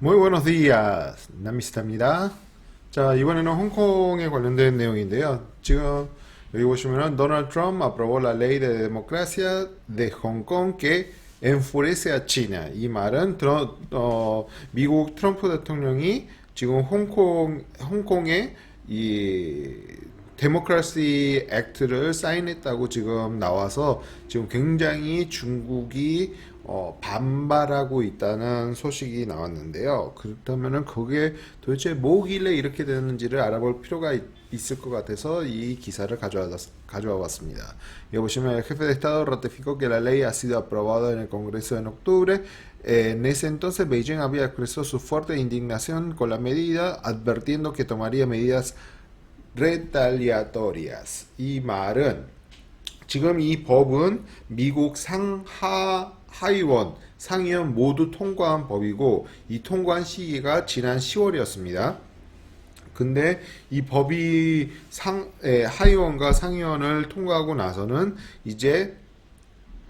Muy buenos días, 나미스타입니다. 자, 이번에는 홍콩에 관련된 내용인데요. 지금 여기 보시면은 Donald Trump aprobó la ley de democracia de Hong Kong que enfurece a China. 이 말은 트러- 어, 미국 트럼프 대통령이 지금 홍콩 홍콩에 이 데모크라시 액트를 사인했다고 지금 나와서 지금 굉장히 중국이 어, 반발하고 있다는 소식이 나왔는데요. 그렇다면은 그게 도대체 뭐길래 이렇게 되는지를 알아볼 필요가 있, 을것 같아서 이 기사를 가져와, 가져와 봤습니다. 여기 보시면 jefe de Estado ratificó que la ley ha sido aprobada en el Congreso en octubre. Eh, En ese entonces Beijing había expresado su fuerte indignación con la medida, advirtiendo que tomaría medidas retaliatorias. 이 말은 지금 이 법은 미국 상하 하위원 상위원 모두 통과한 법이고 이 통과한 시기가 지난 10월이었습니다. 근데 이 법이 상 에, 하위원과 상위원을 통과하고 나서는 이제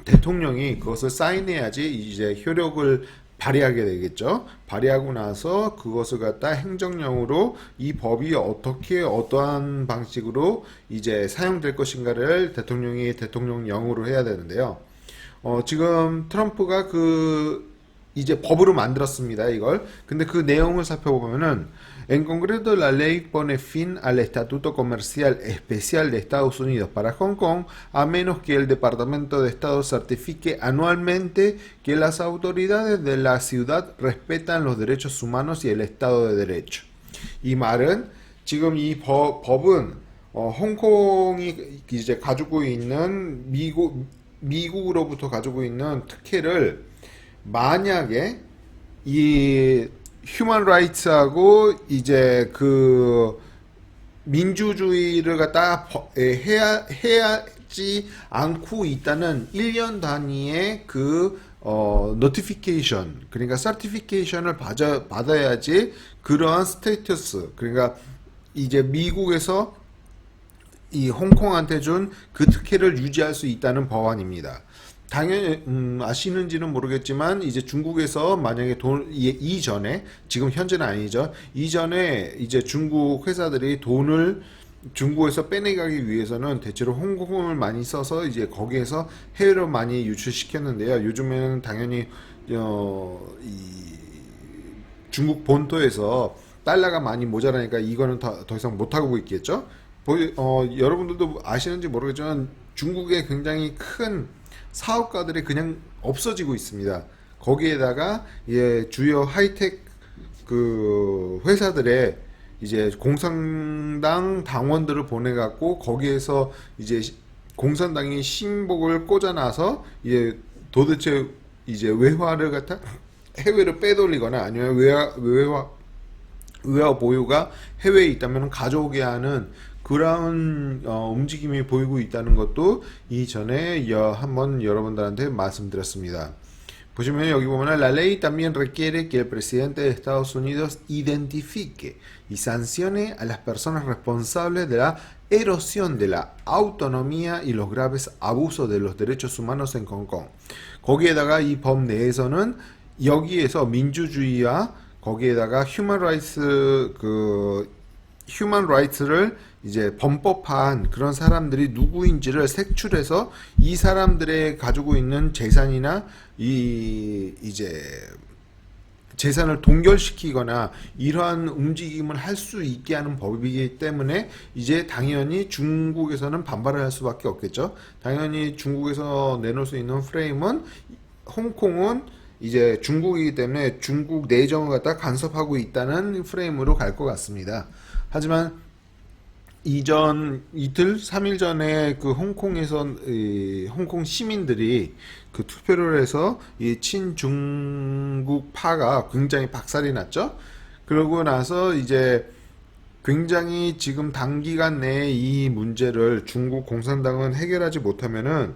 대통령이 그것을 사인해야지 이제 효력을 발휘하게 되겠죠. 발휘하고 나서 그것을 갖다 행정령으로 이 법이 어떻게 어떠한 방식으로 이제 사용될 것인가를 대통령이 대통령령으로 해야 되는데요. 어, 지금 트럼프가 그 이제 법으로 만들었습니다, 이걸. 근데 그 내용을 살펴보면은 En concreto, la ley pone fin al Estatuto Comercial Especial de Estados Unidos para Hong Kong, a menos que el Departamento de Estado certifique anualmente que las autoridades de la ciudad respetan los derechos humanos y el Estado de Derecho. 이 말은 지금 이 법, 법은 어, 홍콩이 이제 가지고 있는 미국 미국으로부터 가지고 있는 특혜를 만약에 이 휴먼 라이츠하고 이제 그 민주주의를 갖다 해야 해야지 않고 있다는 1년 단위의 그 어, 노티피케이션 그러니까 서티피케이션을 받아, 받아야지 그러한 스테이터스 그러니까 이제 미국에서 이 홍콩한테 준 그 특혜를 유지할 수 있다는 법안입니다. 당연히 음, 아시는지는 모르겠지만 이제 중국에서 만약에 돈 이- 이전에 지금 현재는 아니죠. 이전에 이제 중국 회사들이 돈을 중국에서 빼내가기 위해서는 대체로 홍콩을 많이 써서 이제 거기에서 해외로 많이 유출시켰는데요. 요즘에는 당연히 어, 이 중국 본토에서 달러가 많이 모자라니까 이거는 더, 더 이상 못하고 있겠죠? 보- 어, 여러분들도 아시는지 모르겠지만 중국에 굉장히 큰 사업가들이 그냥 없어지고 있습니다. 거기에다가 예, 주요 하이텍 그 회사들의 이제 공산당 당원들을 보내 갖고 거기에서 이제 시- 공산당이 신복을 꽂아놔서 이제 도대체 이제 외화를 갖다 해외로 빼돌리거나 아니면 외화 외화 외화 보유가 해외에 있다면 가져오게 하는 그런 어, 움직임이 보이고 있다는 것도 이전에 여, 한번 여러분들한테 말씀드렸습니다. 보시면 여기 보면 la ley también requiere que el presidente de Estados Unidos identifique y sancione a las personas responsables de la erosión de la autonomía y los graves abusos de los derechos humanos en Hong Kong. 거기에다가 이 법 내에서는 여기에서 민주주의와 거기에다가 휴먼 라이츠 그 휴먼 라이츠를 이제 범법한 그런 사람들이 누구인지를 색출해서 이 사람들의 가지고 있는 재산이나 이 이제 재산을 동결시키거나 이러한 움직임을 할 수 있게 하는 법이기 때문에 이제 당연히 중국에서는 반발을 할 수밖에 없겠죠. 당연히 중국에서 내놓을 수 있는 프레임은 홍콩은 이제 중국이기 때문에 중국 내정을 갖다 간섭하고 있다는 프레임으로 갈 것 같습니다. 하지만 이전 이틀 3일 전에 그 홍콩에서 이 홍콩 시민들이 그 투표를 해서 이 친중국 파가 굉장히 박살이 났죠. 그러고 나서 이제 굉장히 지금 단기간 내에 이 문제를 중국 공산당은 해결하지 못하면은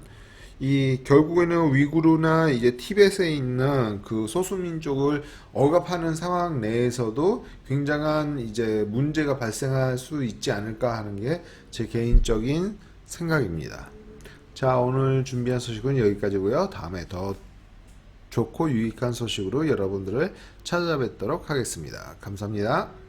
이 결국에는 위구르나 이제 티벳에 있는 그 소수민족을 억압하는 상황 내에서도 굉장한 이제 문제가 발생할 수 있지 않을까 하는 게 제 개인적인 생각입니다. 자, 오늘 준비한 소식은 여기까지고요. 다음에 더 좋고 유익한 소식으로 여러분들을 찾아뵙도록 하겠습니다. 감사합니다.